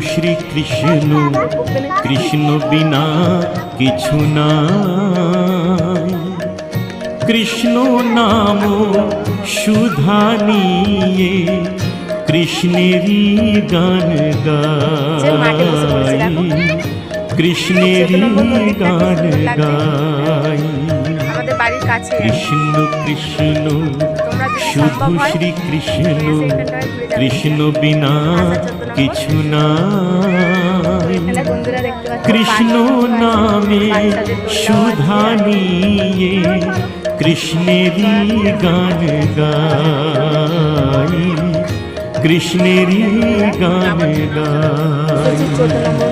শ্রী কৃষ্ণ কৃষ্ণ বিনা কিছু নাই। কৃষ্ণ নাম সুধা নিয়ে কৃষ্ণেরই গান। গাই। কৃষ্ণেরই গান গাই। কৃষ্ণ কৃষ্ণ। শুধু শ্রী কৃষ্ণ। কৃষ্ণ বিনা কিছু পাচ্ছ কৃষ্ণ নামে সুধা নিয়ে গান গাই, কৃষ্ণেরই গান গাই